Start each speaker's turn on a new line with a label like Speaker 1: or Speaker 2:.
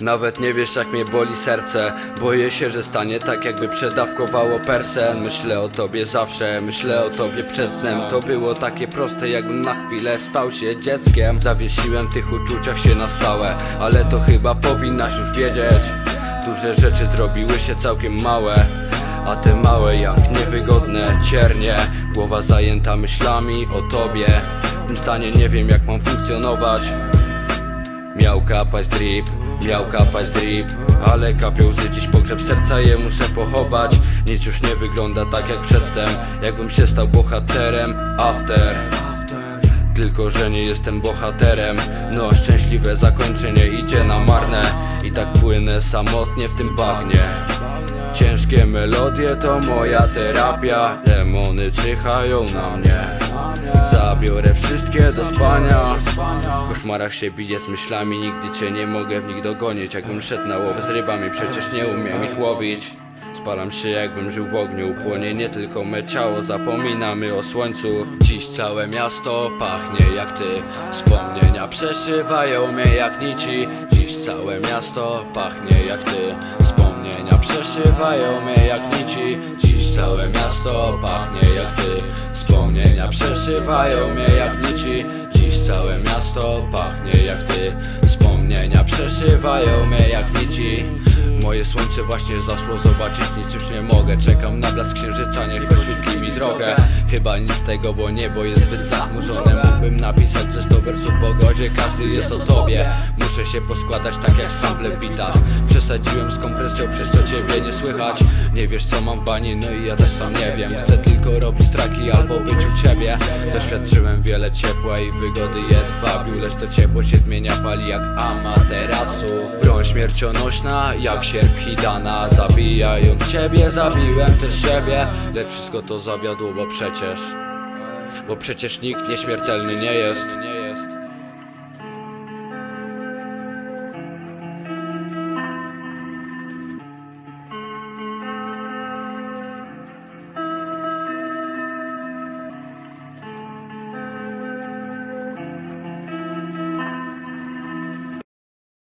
Speaker 1: Nawet nie wiesz jak mnie boli serce. Boję się, że stanie tak jakby przedawkowało persen Myślę o tobie zawsze, myślę o tobie przed snem. To było takie proste jakbym na chwilę stał się dzieckiem. Zawiesiłem w tych uczuciach się na stałe Ale to chyba powinnaś już wiedzieć. Duże rzeczy zrobiły się całkiem małe a te małe jak niewygodne ciernie. Głowa zajęta myślami o tobie. W tym stanie nie wiem jak mam funkcjonować Miał kapać drip, miał kapać drip Ale kapią łzy dziś pogrzeb serca je muszę pochować. Nic już nie wygląda tak jak przedtem Jakbym się stał bohaterem. After. Tylko, że nie jestem bohaterem. No, szczęśliwe zakończenie idzie na marne. I tak płynę samotnie w tym bagnie. Ciężkie melodie to moja terapia. Demony czyhają na mnie Zabiorę wszystkie do spania. W koszmarach się biję z myślami Nigdy cię nie mogę w nich dogonić. Jakbym szedł na łowę z rybami Przecież nie umiem ich łowić. Spalam się jakbym żył w ogniu Płonie nie tylko me ciało Zapominamy o słońcu. Dziś całe miasto pachnie jak ty Wspomnienia przeszywają mnie jak nici. Dziś całe miasto pachnie jak ty Wspomnienia przeszywają mnie jak nici całe miasto pachnie jak ty. Wspomnienia przeszywają mnie jak nici. Dziś całe miasto pachnie jak ty. Wspomnienia przeszywają mnie jak nici. Moje słońce właśnie zaszło, zobaczyć. Nic już nie mogę. Czekam na blask księżyca, niech oświetli mi drogę. Chyba nic z tego, bo niebo jest zbyt zachmurzone Mógłbym napisać ze 100 wersów w pogodzie, każdy jest o tobie. Muszę się poskładać tak jak sample witasz Przesadziłem z kompresją, przez co ciebie nie słychać. Nie wiesz co mam w bani, no i ja też sam nie wiem. Chcę tylko robić traki albo być u ciebie. Doświadczyłem wiele ciepła i wygody jedwabiu Lecz to ciepło się zmienia, pali jak amaterasu. Broń śmiercionośna, jak sierp Hidana. Zabijając ciebie, zabiłem też siebie Lecz wszystko to zawiodło, bo przecież Bo przecież nikt nieśmiertelny nie jest